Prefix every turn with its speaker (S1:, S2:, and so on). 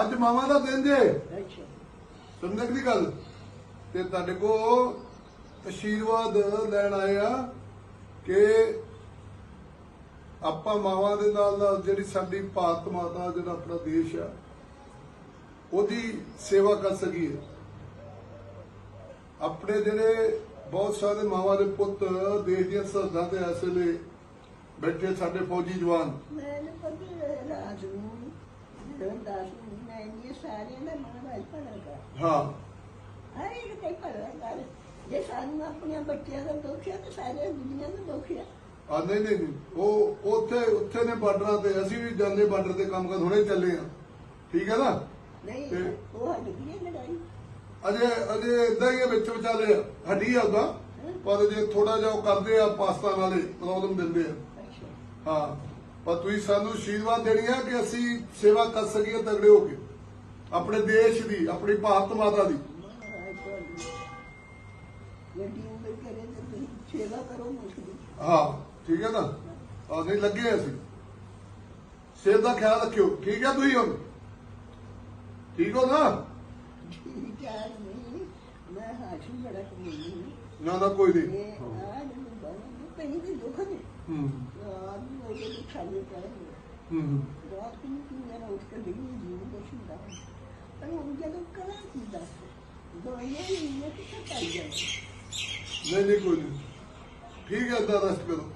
S1: ਅੱਜ ਮਾਵਾਂ ਦਾ ਦਿਨ ਜੇ। ਸਮਝਕ ਦੀ ਗੱਲ। ਤੇ ਤੁਹਾਡੇ ਕੋ ਅਸ਼ੀਰਵਾਦ ਲੈਣ ਆਏ ਆ ਕਿ ਆਪਾਂ ਮਾਵਾਂ ਦੇ ਨਾਲ ਨਾਲ ਜਿਹੜੀ ਸਾਡੀ ਭਾਰਤ ਮਾਤਾ ਜਿਹੜਾ ਆਪਣਾ ਦੇਸ਼ ਆ ਉਹਦੀ ਸੇਵਾ ਕਰ ਸਕੀਏ। ਆਪਣੇ ਜਿਹੜੇ ਬਹੁਤ ਸਾਰੇ ਮਾਵਾਂ ਦੇ ਪੁੱਤ ਦੇਸ਼ ਦੀਆਂ ਸਰਹੱਦਾਂ ਤੇ ਇਸ ਵੇਲੇ ਬੈਠੇ ਸਾਡੇ ਫੌਜੀ ਜਵਾਨ
S2: ਮੈਂ ਨਾ ਪਤਾ ਰਾਤ ਨੂੰ ਜਦੋਂ ਦਾਸ ਨੂੰ ਮੈਂ ਇਹ ਸਾਰਿਆਂ ਦਾ ਮਹਾਰਾਜ ਭਲਾ ਕਰ
S1: ਹਾਂ
S2: ਹਰ ਇੱਕ ਤੇ ਭਲਾ ਕਰ ਜੇ ਸਾਨੂੰ ਆਪਣੀਆਂ ਬੱਚਿਆਂ ਦਾ ਦੁੱਖ ਹੈ ਤੇ ਸਾਰੇ ਦੁਨੀਆ ਦਾ ਦੁੱਖ ਹੈ
S1: ਆ ਨਹੀਂ ਨਹੀਂ ਨਹੀਂ। ਉਹ ਉੱਥੇ ਉੱਥੇ ਨੇ ਬਾਰਡਰਾਂ ਤੇ ਅਸੀਂ ਵੀ ਜਾਂਦੇ ਬਾਰਡਰ ਤੇ ਕੰਮ ਕਰ ਹੁਣੇ ਚੱਲੇ ਆ ਠੀਕ ਹੈ ਨਾ?
S2: ਨਹੀਂ
S1: ਤੇ-
S2: ਉਹ ਹਟ ਗਈ ਹੈ ਲੜਾਈ
S1: ਅਜੇ ਅਜੇ ਇਦਾਂ ਹੀ ਆ ਵਿੱਚ ਵਿਚਾਲੇ। ਆ। ਹੱਡੀ ਆ ਉਹਦਾ ਪਰ ਜੇ ਥੋੜਾ ਜਿਹਾ ਉਹ ਕਰਦੇ ਆ ਪਾਕਿਸਤਾਨ ਵਾਲੇ ਪ੍ਰੋਬਲਮ ਦਿੰਦੇ ਆ।
S2: ਅੱਛਾ।
S1: ਹਾਂ। ਪਰ ਤੁਸੀਂ ਸਾਨੂੰ ਆਸ਼ੀਰਵਾਦ ਦੇਣੀ ਆ ਕਿ ਅਸੀਂ ਸੇਵਾ ਕਰ ਸਕੀਏ ਤਗੜੇ ਹੋ ਕੇ। ਆਪਣੇ ਦੇਸ਼ ਦੀ ਆਪਣੀ ਭਾਰਤ ਮਾਤਾ ਦੀ।
S2: ਕਰੇ ਤੇ ਕਰੋ
S1: ਹਾਂ ਠੀਕ ਹੈ ਨਾ? ਆ ਨਹੀਂ ਲੱਗੇ ਅਸੀਂ। ਸਿਹਤ ਦਾ ਖਿਆਲ ਰੱਖਿਓ। ਠੀਕ ਹੈ ਤੁਸੀਂ ਹੁਣ? ਠੀਕ ਹੋ ਨਾ?
S2: ਠੀਕ ਹੈ ਨਹੀਂ ਮੈਂ ਹਾਸ਼ੀ ਬੜਾ ਕਮੀ
S1: ਨਾ ਨਾ ਕੋਈ ਨਹੀਂ।
S2: ਕਹੀਂ ਵੀ ਦੁੱਖ ਨੇ?
S1: ਹੂੰ।
S2: ਰਾਤ ਨੂੰ ਉਹ ਜਿਹੜੇ ਖਾਲੀ ਨੇ
S1: ਹੂੰ
S2: ਰਾਤ ਨੂੰ ਕੀ ਮੇਰਾ ਉੱਠ ਕੇ ਡਿੱਗੀ ਜੀਵ ਪਰ ਹੁਣ ਜਦੋਂ ਕਰਾਂ ਕੀ ਦੱਸ ਦਵਾਈਆਂ ਹੀ ਨਹੀਂ ਕਿੱਥੇ ਪਾਈ ਜਾਂਦੀ
S1: ਨਹੀਂ ਨਹੀਂ ਕੋਈ ਨਹੀਂ ਠੀਕ ਹੈ ਏਦਾਂ ਰੈਸਟ ਕਰੋ।